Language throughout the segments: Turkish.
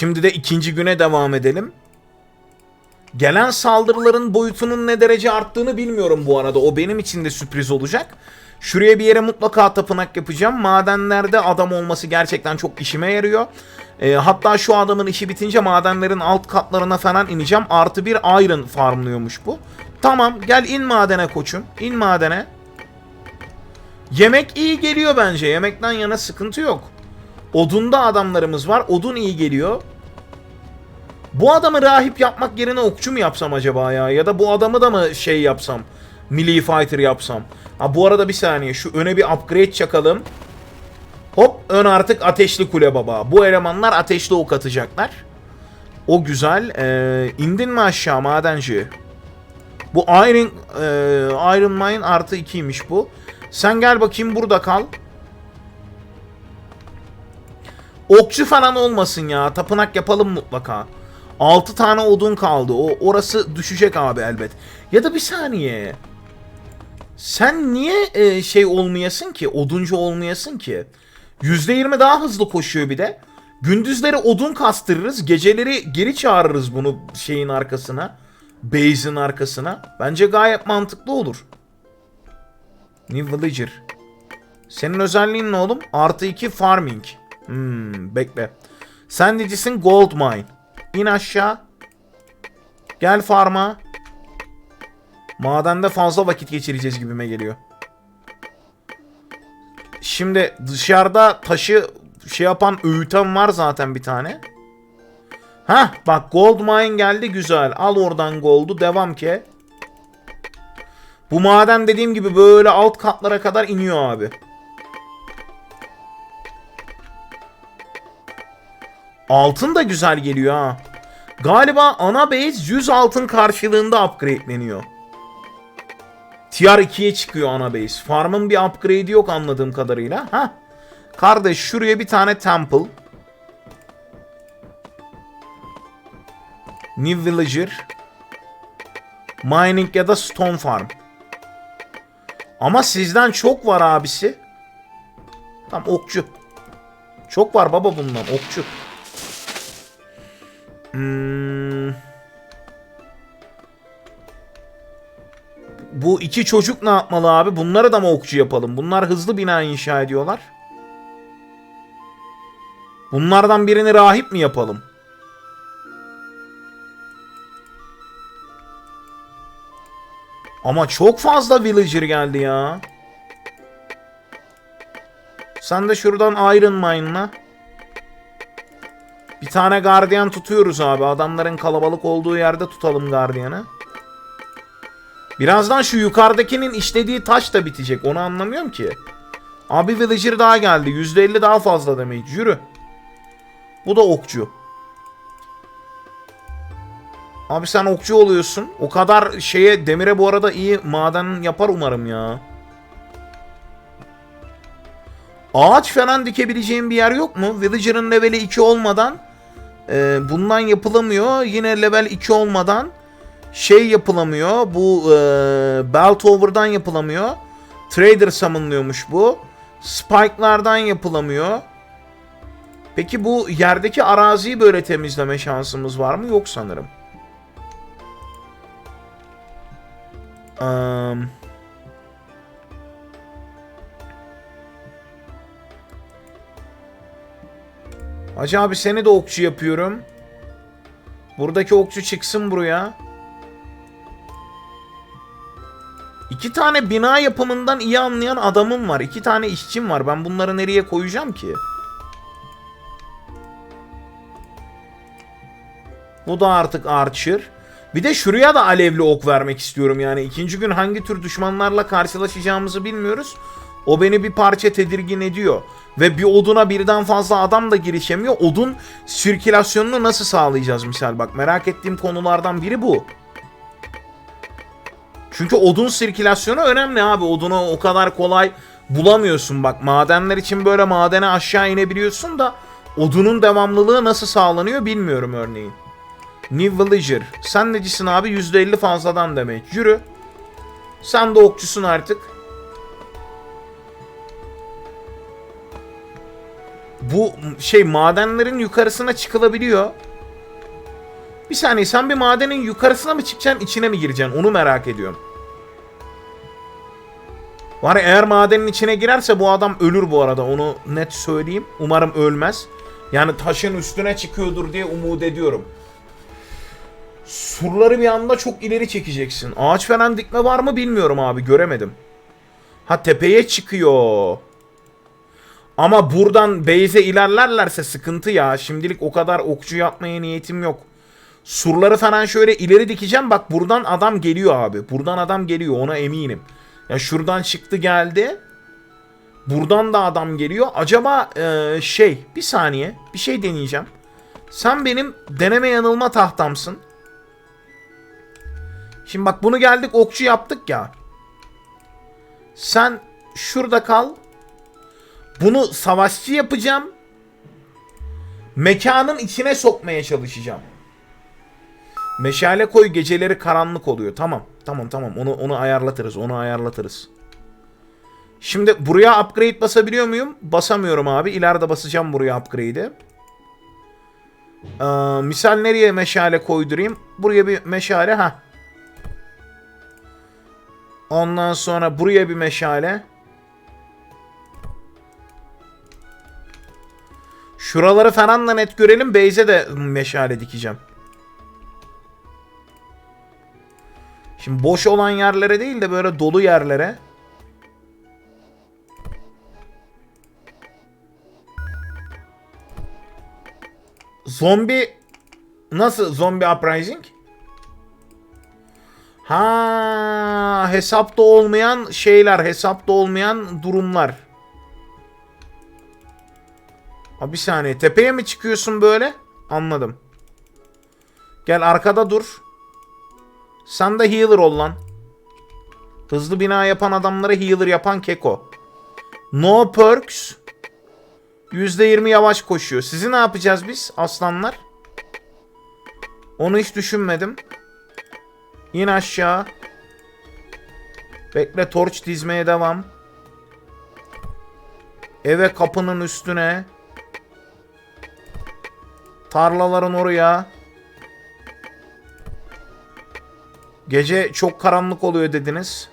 Şimdi de ikinci güne devam edelim. Gelen saldırıların boyutunun ne derece arttığını bilmiyorum bu arada. O benim için de sürpriz olacak. Şuraya bir yere mutlaka tapınak yapacağım. Madenlerde adam olması gerçekten çok işime yarıyor. Ee, hatta şu adamın işi bitince madenlerin alt katlarına falan ineceğim. Artı bir iron farmlıyormuş bu. Tamam gel in madene koçum. İn madene. Yemek iyi geliyor bence. Yemekten yana sıkıntı yok. Odunda adamlarımız var. Odun iyi geliyor. Bu adamı rahip yapmak yerine okçu mu yapsam acaba ya? Ya da bu adamı da mı şey yapsam? Melee fighter yapsam. Ha bu arada bir saniye şu öne bir upgrade çakalım. Hop ön artık ateşli kule baba. Bu elemanlar ateşli ok atacaklar. O güzel. Ee, indin mi aşağı madenci? Bu Iron, e, Iron Mine artı 2'ymiş bu. Sen gel bakayım burada kal. Okçu falan olmasın ya. Tapınak yapalım mutlaka. 6 tane odun kaldı. O orası düşecek abi elbet. Ya da bir saniye. Sen niye e, şey olmayasın ki? Oduncu olmayasın ki? %20 daha hızlı koşuyor bir de. Gündüzleri odun kastırırız. Geceleri geri çağırırız bunu şeyin arkasına. Base'in arkasına. Bence gayet mantıklı olur. New Villager. Senin özelliğin ne oğlum? Artı 2 farming. Hmm, bekle. Sen necisin? Gold mine. İn aşağı. Gel farma. Madende fazla vakit geçireceğiz gibime geliyor. Şimdi dışarıda taşı şey yapan öğüten var zaten bir tane. Hah bak gold mine geldi güzel. Al oradan gold'u devam ki. Bu maden dediğim gibi böyle alt katlara kadar iniyor abi. Altın da güzel geliyor ha. Galiba ana base 100 altın karşılığında upgradeleniyor. Tier 2'ye çıkıyor ana base. Farm'ın bir upgrade'i yok anladığım kadarıyla. Ha. Kardeş şuraya bir tane temple. New Villager. Mining ya da Stone Farm. Ama sizden çok var abisi. Tam okçu. Çok var baba bundan okçu. Hmm. Bu iki çocuk ne yapmalı abi? Bunları da mı okçu yapalım? Bunlar hızlı bina inşa ediyorlar. Bunlardan birini rahip mi yapalım? Ama çok fazla villager geldi ya. Sen de şuradan Iron Mine'la. Bir tane gardiyan tutuyoruz abi. Adamların kalabalık olduğu yerde tutalım gardiyanı. Birazdan şu yukarıdakinin işlediği taş da bitecek. Onu anlamıyorum ki. Abi villager daha geldi. %50 daha fazla demek. Yürü. Bu da okçu. Abi sen okçu oluyorsun. O kadar şeye demire bu arada iyi maden yapar umarım ya. Ağaç falan dikebileceğim bir yer yok mu? Villager'ın leveli 2 olmadan e, bundan yapılamıyor. Yine level 2 olmadan şey yapılamıyor. Bu e, Beltover'dan yapılamıyor. Trader summonluyormuş bu. Spike'lardan yapılamıyor. Peki bu yerdeki araziyi böyle temizleme şansımız var mı? Yok sanırım. Um, Hacı abi seni de okçu yapıyorum. Buradaki okçu çıksın buraya. İki tane bina yapımından iyi anlayan adamım var. İki tane işçim var. Ben bunları nereye koyacağım ki? Bu da artık Archer. Bir de şuraya da alevli ok vermek istiyorum yani. ikinci gün hangi tür düşmanlarla karşılaşacağımızı bilmiyoruz. O beni bir parça tedirgin ediyor. Ve bir oduna birden fazla adam da girişemiyor. Odun sirkülasyonunu nasıl sağlayacağız misal bak merak ettiğim konulardan biri bu. Çünkü odun sirkülasyonu önemli abi. Odunu o kadar kolay bulamıyorsun bak. Madenler için böyle madene aşağı inebiliyorsun da odunun devamlılığı nasıl sağlanıyor bilmiyorum örneğin. New Villager. Sen necisin abi? %50 fazladan demek. Yürü. Sen de okçusun artık. Bu şey madenlerin yukarısına çıkılabiliyor. Bir saniye sen bir madenin yukarısına mı çıkacaksın içine mi gireceksin onu merak ediyorum. Var ya, eğer madenin içine girerse bu adam ölür bu arada onu net söyleyeyim. Umarım ölmez. Yani taşın üstüne çıkıyordur diye umut ediyorum. Surları bir anda çok ileri çekeceksin. Ağaç falan dikme var mı bilmiyorum abi göremedim. Ha tepeye çıkıyor. Ama buradan base'e ilerlerlerse sıkıntı ya. Şimdilik o kadar okçu yapmaya niyetim yok. Surları falan şöyle ileri dikeceğim. Bak buradan adam geliyor abi. Buradan adam geliyor ona eminim. Ya şuradan çıktı geldi. Buradan da adam geliyor. Acaba eee, şey bir saniye bir şey deneyeceğim. Sen benim deneme yanılma tahtamsın. Şimdi bak bunu geldik okçu yaptık ya. Sen şurada kal. Bunu savaşçı yapacağım. Mekanın içine sokmaya çalışacağım. Meşale koy geceleri karanlık oluyor. Tamam. Tamam tamam. Onu onu ayarlatırız. Onu ayarlatırız. Şimdi buraya upgrade basabiliyor muyum? Basamıyorum abi. İleride basacağım buraya upgrade'i. Ee, misal nereye meşale koydurayım? Buraya bir meşale ha. Ondan sonra buraya bir meşale. Şuraları falan da net görelim. Beyze de meşale dikeceğim. Şimdi boş olan yerlere değil de böyle dolu yerlere. Zombi nasıl zombi uprising? Ha hesapta olmayan şeyler, hesapta olmayan durumlar. Ha bir saniye tepeye mi çıkıyorsun böyle? Anladım. Gel arkada dur. Sen de healer ol lan. Hızlı bina yapan adamları healer yapan keko. No perks. %20 yavaş koşuyor. Sizi ne yapacağız biz aslanlar? Onu hiç düşünmedim. İn aşağı. Bekle torç dizmeye devam. Eve kapının üstüne. Tarlaların oraya. Gece çok karanlık oluyor dediniz.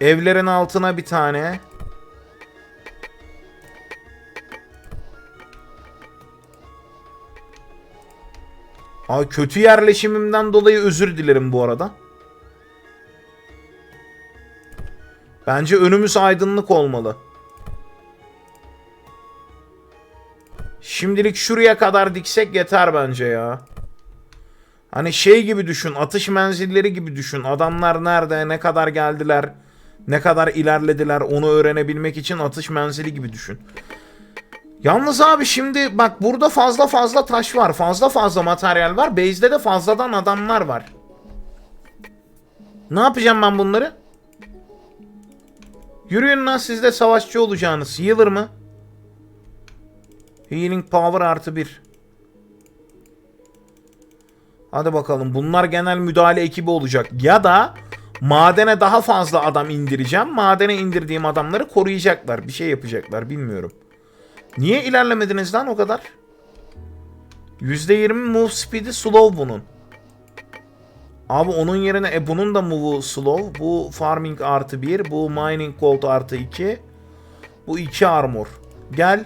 Evlerin altına bir tane. Ay kötü yerleşimimden dolayı özür dilerim bu arada. Bence önümüz aydınlık olmalı. Şimdilik şuraya kadar diksek yeter bence ya. Hani şey gibi düşün, atış menzilleri gibi düşün. Adamlar nerede, ne kadar geldiler, ne kadar ilerlediler onu öğrenebilmek için atış menzili gibi düşün. Yalnız abi şimdi bak burada fazla fazla taş var. Fazla fazla materyal var. Base'de de fazladan adamlar var. Ne yapacağım ben bunları? Yürüyün lan siz de savaşçı olacağınız. Healer mı? Healing power artı bir. Hadi bakalım. Bunlar genel müdahale ekibi olacak. Ya da madene daha fazla adam indireceğim. Madene indirdiğim adamları koruyacaklar. Bir şey yapacaklar. Bilmiyorum. Niye ilerlemediniz lan o kadar? %20 move speed'i slow bunun. Abi onun yerine e bunun da move'u slow. Bu farming artı 1. Bu mining gold artı 2. Bu 2 armor. Gel.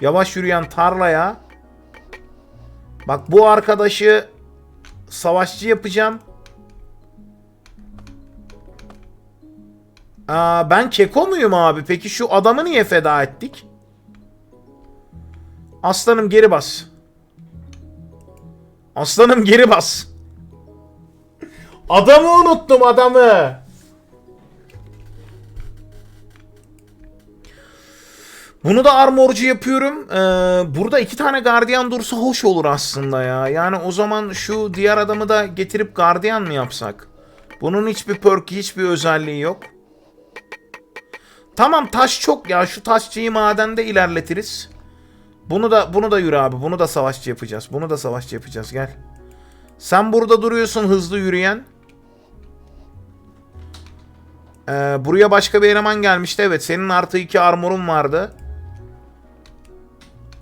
Yavaş yürüyen tarlaya. Bak bu arkadaşı savaşçı yapacağım. Aa, ben keko muyum abi? Peki şu adamı niye feda ettik? Aslanım geri bas. Aslanım geri bas. Adamı unuttum adamı. Bunu da armorcu yapıyorum. Ee, burada iki tane gardiyan dursa hoş olur aslında ya. Yani o zaman şu diğer adamı da getirip gardiyan mı yapsak? Bunun hiçbir perk, hiçbir özelliği yok. Tamam taş çok ya. Şu taşçıyı madende ilerletiriz. Bunu da bunu da yürü abi. Bunu da savaşçı yapacağız. Bunu da savaşçı yapacağız. Gel. Sen burada duruyorsun hızlı yürüyen. Ee, buraya başka bir eleman gelmişti. Evet senin artı iki armorun vardı.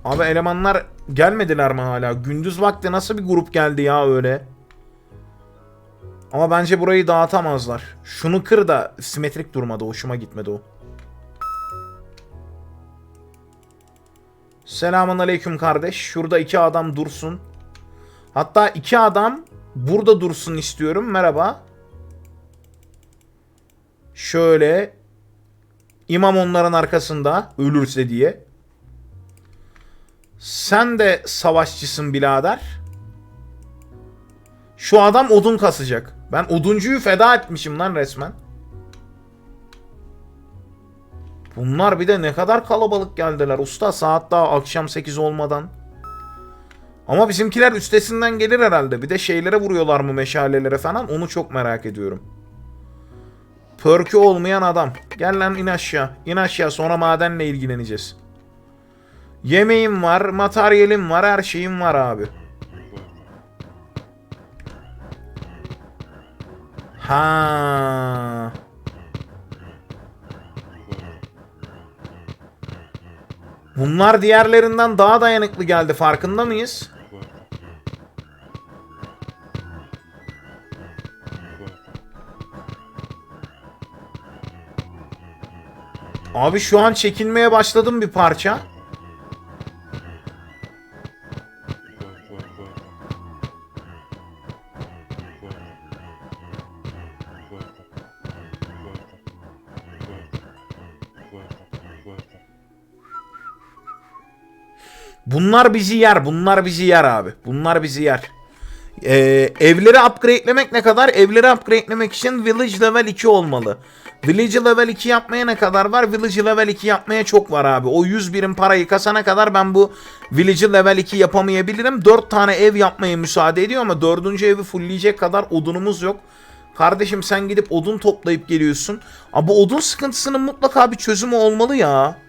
Abi elemanlar gelmediler mi hala? Gündüz vakti nasıl bir grup geldi ya öyle? Ama bence burayı dağıtamazlar. Şunu kır da simetrik durmadı. Hoşuma gitmedi o. Selamun aleyküm kardeş. Şurada iki adam dursun. Hatta iki adam burada dursun istiyorum. Merhaba. Şöyle. İmam onların arkasında ölürse diye. Sen de savaşçısın birader. Şu adam odun kasacak. Ben oduncuyu feda etmişim lan resmen. Bunlar bir de ne kadar kalabalık geldiler usta saat daha akşam 8 olmadan. Ama bizimkiler üstesinden gelir herhalde. Bir de şeylere vuruyorlar mı meşalelere falan onu çok merak ediyorum. Pörkü olmayan adam. Gel lan in aşağı. İn aşağı sonra madenle ilgileneceğiz. Yemeğim var, materyalim var, her şeyim var abi. Ha. Bunlar diğerlerinden daha dayanıklı geldi farkında mıyız? Abi şu an çekinmeye başladım bir parça. Bunlar bizi yer. Bunlar bizi yer abi. Bunlar bizi yer. Ee, evleri upgrade'lemek ne kadar? Evleri upgrade'lemek için Village Level 2 olmalı. Village Level 2 yapmaya ne kadar var? Village Level 2 yapmaya çok var abi. O 100 birim parayı kasana kadar ben bu Village Level 2 yapamayabilirim. 4 tane ev yapmaya müsaade ediyor ama 4. evi fullleyecek kadar odunumuz yok. Kardeşim sen gidip odun toplayıp geliyorsun. Ama bu odun sıkıntısının mutlaka bir çözümü olmalı ya.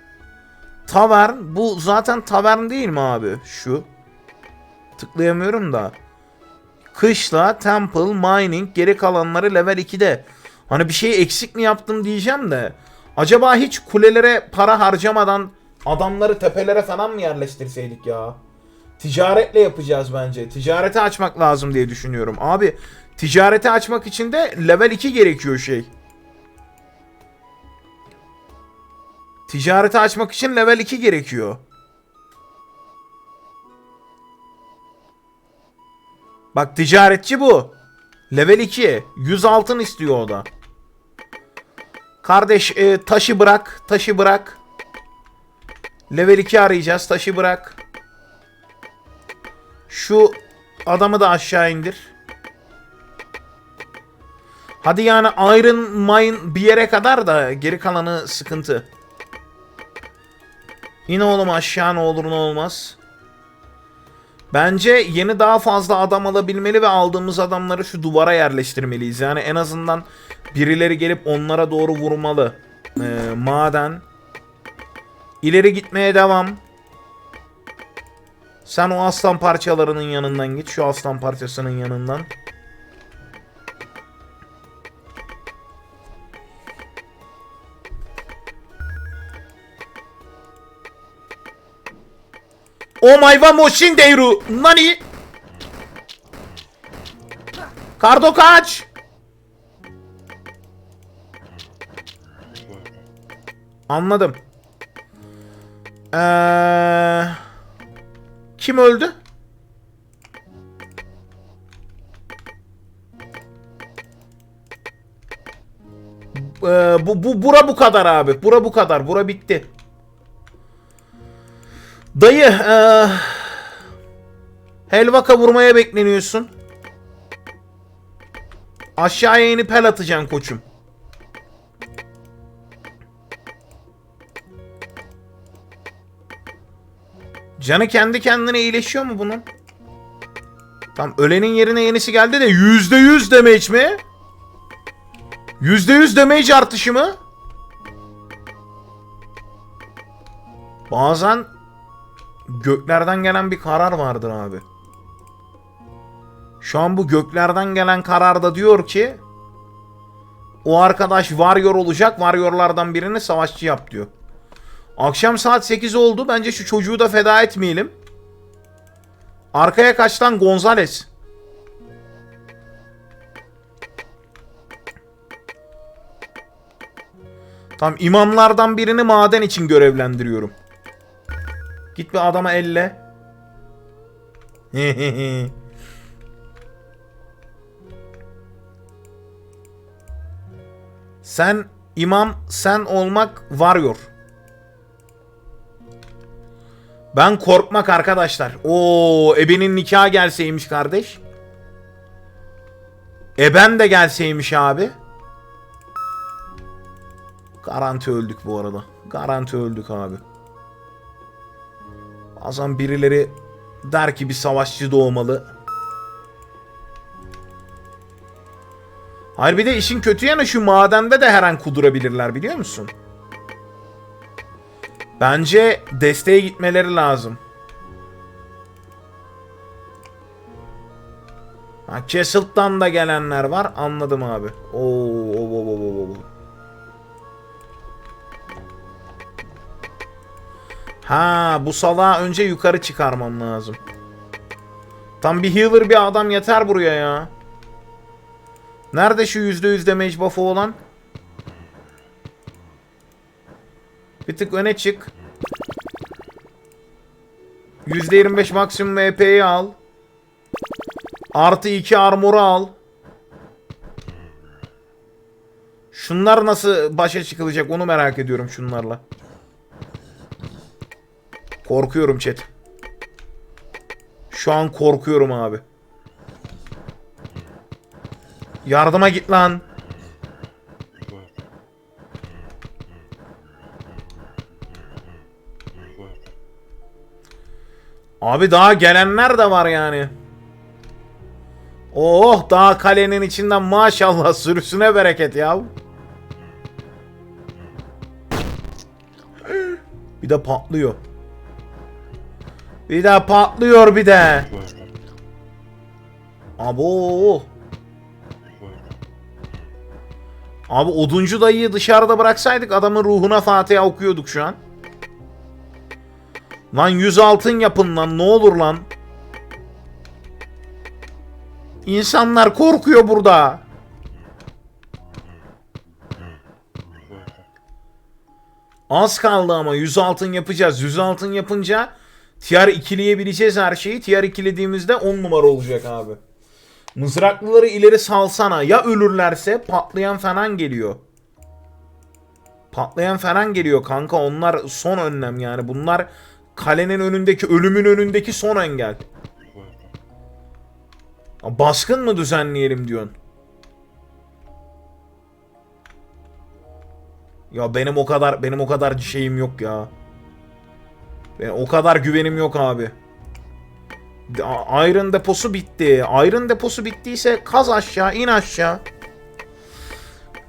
Tavern. Bu zaten tavern değil mi abi? Şu. Tıklayamıyorum da. Kışla, temple, mining, geri kalanları level 2'de. Hani bir şey eksik mi yaptım diyeceğim de. Acaba hiç kulelere para harcamadan adamları tepelere falan mı yerleştirseydik ya? Ticaretle yapacağız bence. Ticareti açmak lazım diye düşünüyorum. Abi ticareti açmak için de level 2 gerekiyor şey. Ticareti açmak için level 2 gerekiyor. Bak ticaretçi bu. Level 2. 100 altın istiyor o da. Kardeş e, taşı bırak. Taşı bırak. Level 2 arayacağız. Taşı bırak. Şu adamı da aşağı indir. Hadi yani Iron Mine bir yere kadar da geri kalanı sıkıntı. Yine oğlum aşağı ne olur ne olmaz. Bence yeni daha fazla adam alabilmeli ve aldığımız adamları şu duvara yerleştirmeliyiz. Yani en azından birileri gelip onlara doğru vurmalı. Ee, maden. İleri gitmeye devam. Sen o aslan parçalarının yanından git. Şu aslan parçasının yanından. Omae wa Moshin. Nani? Kardo. Anladım. Ee, kim öldü? Ee, bu, bu bura bu kadar abi. Bura bu kadar. Bura bitti. Dayı, eee helva kavurmaya bekleniyorsun. Aşağıya inip el atacaksın koçum. Canı kendi kendine iyileşiyor mu bunun? Tam ölenin yerine yenisi geldi de yüzde yüz damage mi? Yüzde yüz damage artışı mı? Bazen göklerden gelen bir karar vardır abi. Şu an bu göklerden gelen kararda diyor ki o arkadaş varyor olacak. Varyorlardan birini savaşçı yap diyor. Akşam saat 8 oldu. Bence şu çocuğu da feda etmeyelim. Arkaya kaç lan Gonzales. Tam imamlardan birini maden için görevlendiriyorum. Git bir adama elle. sen imam, sen olmak varıyor. Ben korkmak arkadaşlar. Oo, ebenin nikahı gelseymiş kardeş. Eben de gelseymiş abi. Garanti öldük bu arada. Garanti öldük abi. Bazen birileri der ki bir savaşçı doğmalı. Hayır bir de işin kötü yanı şu madende de her an kudurabilirler biliyor musun? Bence desteğe gitmeleri lazım. Ha, Castle'dan da gelenler var. Anladım abi. Oo, Ha, bu salağı önce yukarı çıkarmam lazım. Tam bir healer bir adam yeter buraya ya. Nerede şu %100 damage buff'ı olan? Bir tık öne çık. %25 maksimum EP'yi al. Artı 2 armor'u al. Şunlar nasıl başa çıkılacak onu merak ediyorum şunlarla. Korkuyorum chat. Şu an korkuyorum abi. Yardıma git lan. Abi daha gelenler de var yani. Oh daha kalenin içinden maşallah sürüsüne bereket ya. Bir de patlıyor. Bir de patlıyor bir de. Abo. Abi oduncu dayıyı dışarıda bıraksaydık adamın ruhuna Fatiha okuyorduk şu an. Lan 100 altın yapın lan ne olur lan. İnsanlar korkuyor burada. Az kaldı ama 100 altın yapacağız. 100 altın yapınca tier ikileyebileceğiz her şeyi. Tier ikilediğimizde 10 numara olacak abi. Mızraklıları ileri salsana. Ya ölürlerse patlayan falan geliyor. Patlayan falan geliyor kanka. Onlar son önlem yani. Bunlar kalenin önündeki, ölümün önündeki son engel. Baskın mı düzenleyelim diyorsun? Ya benim o kadar benim o kadar şeyim yok ya. Benim o kadar güvenim yok abi. Iron deposu bitti. Iron deposu bittiyse kaz aşağı, in aşağı.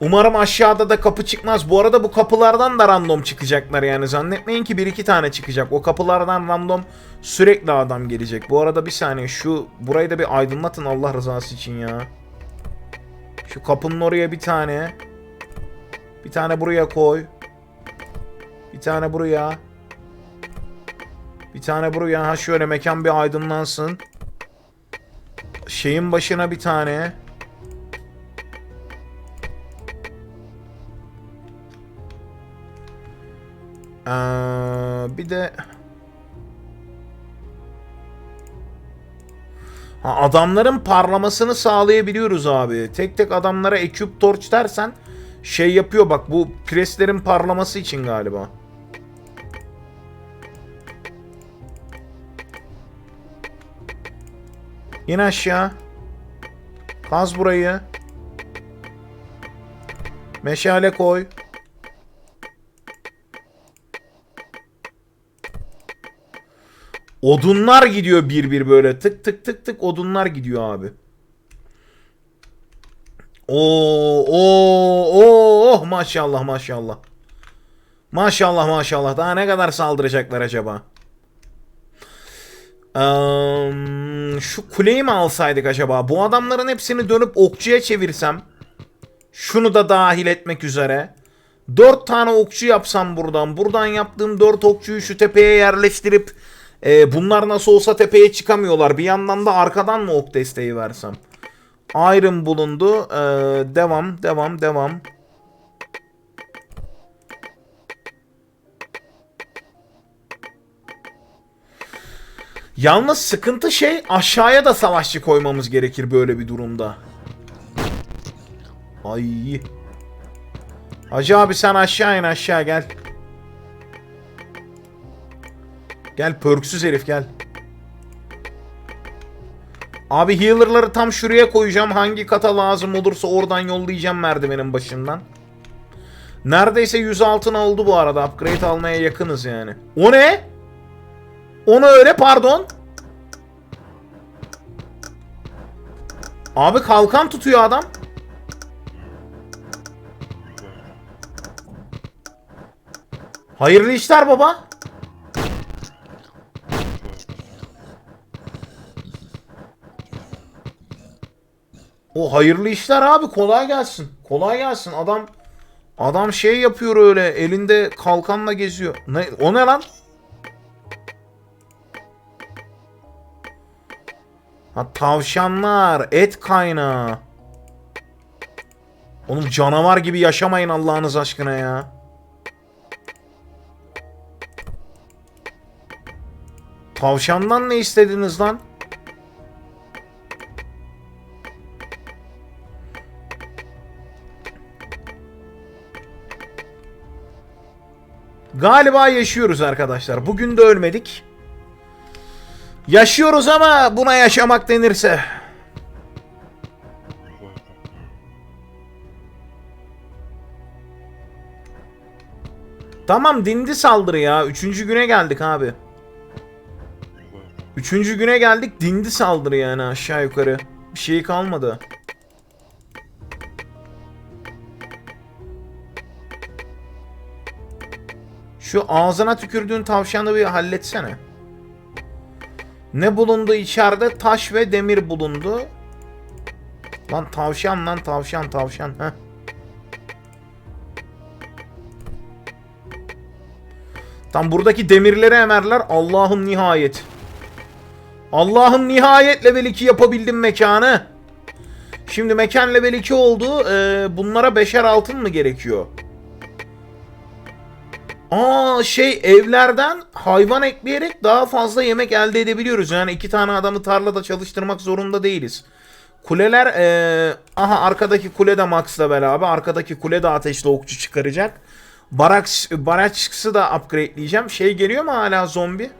Umarım aşağıda da kapı çıkmaz. Bu arada bu kapılardan da random çıkacaklar yani. Zannetmeyin ki bir iki tane çıkacak. O kapılardan random sürekli adam gelecek. Bu arada bir saniye şu burayı da bir aydınlatın Allah rızası için ya. Şu kapının oraya bir tane. Bir tane buraya koy. Bir tane buraya. Bir tane buraya. Ha şöyle mekan bir aydınlansın. Şeyin başına bir tane. Ee, bir de ha, adamların parlamasını sağlayabiliyoruz abi. Tek tek adamlara ekip torch dersen şey yapıyor bak bu preslerin parlaması için galiba. İn aşağı. Kaz burayı. Meşale koy. Odunlar gidiyor bir bir böyle tık tık tık tık odunlar gidiyor abi. Oo oo oh maşallah maşallah. Maşallah maşallah. Daha ne kadar saldıracaklar acaba? Eee, şu kuleyi mi alsaydık acaba? Bu adamların hepsini dönüp okçuya çevirsem. Şunu da dahil etmek üzere. 4 tane okçu yapsam buradan. Buradan yaptığım 4 okçuyu şu tepeye yerleştirip e, bunlar nasıl olsa tepeye çıkamıyorlar. Bir yandan da arkadan mı ok desteği versem? Iron bulundu. E, devam, devam, devam. Yalnız sıkıntı şey aşağıya da savaşçı koymamız gerekir böyle bir durumda. Ay. Hacı abi sen aşağı in aşağı gel. Gel pörksüz herif gel. Abi healer'ları tam şuraya koyacağım. Hangi kata lazım olursa oradan yollayacağım merdivenin başından. Neredeyse 100 altın oldu bu arada. Upgrade almaya yakınız yani. O ne? Onu öyle pardon. Abi kalkan tutuyor adam. Hayırlı işler baba. O hayırlı işler abi kolay gelsin. Kolay gelsin. Adam adam şey yapıyor öyle elinde kalkanla geziyor. Ne o ne lan? Ha tavşanlar, et kaynağı. Oğlum canavar gibi yaşamayın Allah'ınız aşkına ya. Tavşandan ne istediniz lan? Galiba yaşıyoruz arkadaşlar. Bugün de ölmedik. Yaşıyoruz ama buna yaşamak denirse. Tamam dindi saldırı ya. Üçüncü güne geldik abi. Üçüncü güne geldik dindi saldırı yani aşağı yukarı. Bir şey kalmadı. Şu ağzına tükürdüğün tavşanı bir halletsene. Ne bulundu içeride? Taş ve demir bulundu. Lan tavşan lan tavşan tavşan. Heh. Tam buradaki demirleri emerler. Allah'ım nihayet. Allah'ım nihayet level 2 yapabildim mekanı. Şimdi mekan level 2 oldu. Ee, bunlara beşer altın mı gerekiyor? Aa şey evlerden hayvan ekleyerek daha fazla yemek elde edebiliyoruz. Yani iki tane adamı tarlada çalıştırmak zorunda değiliz. Kuleler ee, aha arkadaki kule de Max'la beraber arkadaki kule de ateşli okçu çıkaracak. Barak Baraçkıs'ı da upgradeleyeceğim. Şey geliyor mu hala zombi?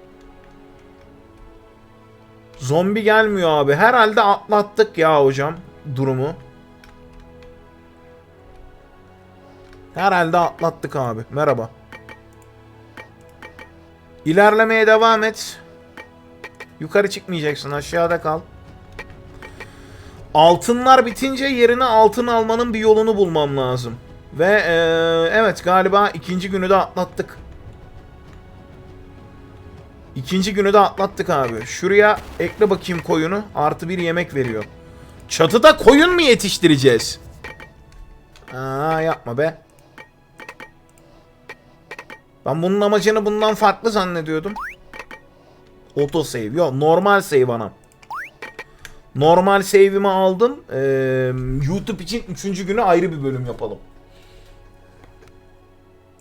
Zombi gelmiyor abi. Herhalde atlattık ya hocam durumu. Herhalde atlattık abi. Merhaba. İlerlemeye devam et. Yukarı çıkmayacaksın. Aşağıda kal. Altınlar bitince yerine altın almanın bir yolunu bulmam lazım. Ve eee, evet galiba ikinci günü de atlattık. İkinci günü de atlattık abi. Şuraya ekle bakayım koyunu. Artı bir yemek veriyor. Çatıda koyun mu yetiştireceğiz? Aa yapma be. Ben bunun amacını bundan farklı zannediyordum. Auto save. Yok normal save anam. Normal save'imi aldım. Ee, YouTube için 3. günü ayrı bir bölüm yapalım.